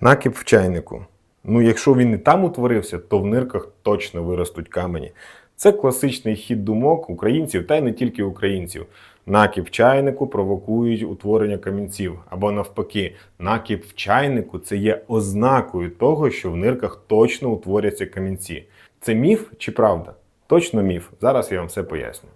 Накіп в чайнику. Ну, якщо він і там утворився, то в нирках точно виростуть камені. Це класичний хід думок українців та й не тільки українців. Накіп чайнику провокують утворення камінців. Або навпаки, накіп в чайнику це є ознакою того, що в нирках точно утворяться камінці. Це міф чи правда? Точно міф. Зараз я вам все поясню.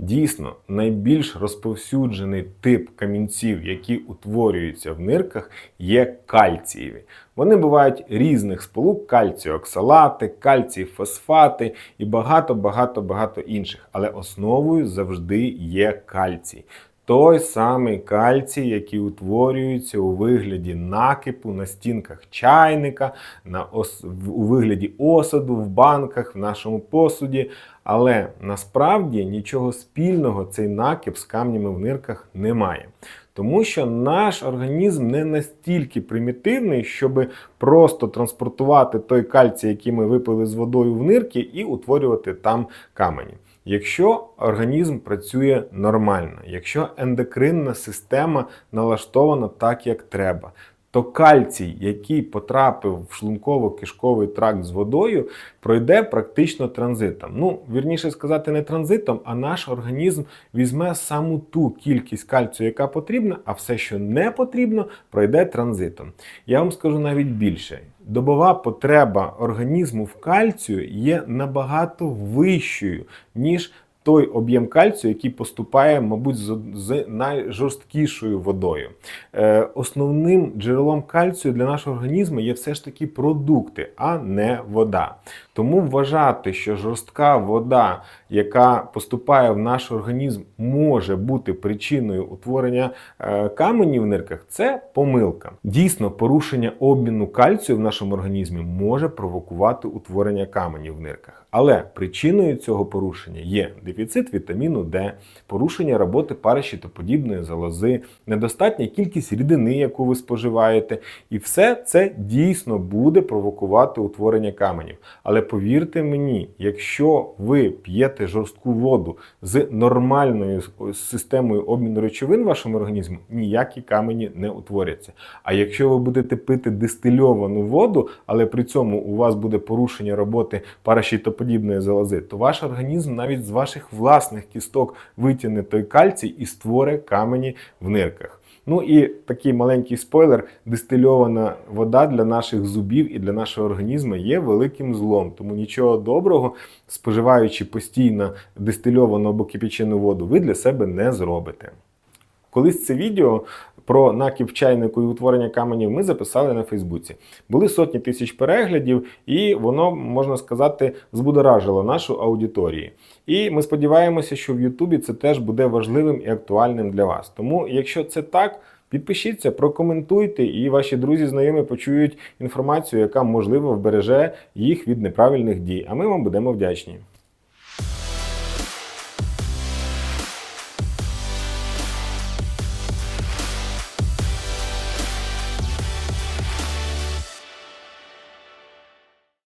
Дійсно, найбільш розповсюджений тип камінців, які утворюються в нирках, є кальцієві. Вони бувають різних сполук: кальціоксалати, кальцій-фосфати і багато, багато, багато інших. Але основою завжди є кальцій. Той самий кальцій, який утворюється у вигляді накипу на стінках чайника, на ос... у вигляді осаду, в банках, в нашому посуді. Але насправді нічого спільного цей накип з камнями в нирках не має. Тому що наш організм не настільки примітивний, щоб просто транспортувати той кальцій, який ми випили з водою в нирки, і утворювати там камені. Якщо організм працює нормально, якщо ендокринна система налаштована так, як треба, то кальцій, який потрапив в шлунково-кишковий тракт з водою, пройде практично транзитом. Ну, вірніше сказати, не транзитом, а наш організм візьме саму ту кількість кальцію, яка потрібна, а все, що не потрібно, пройде транзитом. Я вам скажу навіть більше. Добова потреба організму в кальцію є набагато вищою, ніж той об'єм кальцію, який поступає, мабуть, з, найжорсткішою водою. Е, основним джерелом кальцію для нашого організму є все ж таки продукти, а не вода. Тому вважати, що жорстка вода, яка поступає в наш організм, може бути причиною утворення е, каменів в нирках, це помилка. Дійсно, порушення обміну кальцію в нашому організмі може провокувати утворення каменів в нирках. Але причиною цього порушення є дефіцит вітаміну Д, порушення роботи паращитоподібної залози, недостатня кількість рідини, яку ви споживаєте, і все це дійсно буде провокувати утворення каменів. Але повірте мені, якщо ви п'єте жорстку воду з нормальною системою обміну речовин в вашому організмі, ніякі камені не утворяться. А якщо ви будете пити дистильовану воду, але при цьому у вас буде порушення роботи паращитоподібної залози, то ваш організм навіть з ваших власних кісток витягне той кальцій і створить камені в нирках. Ну і такий маленький спойлер: дистильована вода для наших зубів і для нашого організму є великим злом. Тому нічого доброго, споживаючи постійно дистильовану або кипячену воду, ви для себе не зробите. Колись це відео про накіп чайнику і утворення каменів ми записали на Фейсбуці. Були сотні тисяч переглядів, і воно, можна сказати, збудоражило нашу аудиторію. І ми сподіваємося, що в Ютубі це теж буде важливим і актуальним для вас. Тому, якщо це так, підпишіться, прокоментуйте, і ваші друзі, знайомі почують інформацію, яка можливо вбереже їх від неправильних дій. А ми вам будемо вдячні.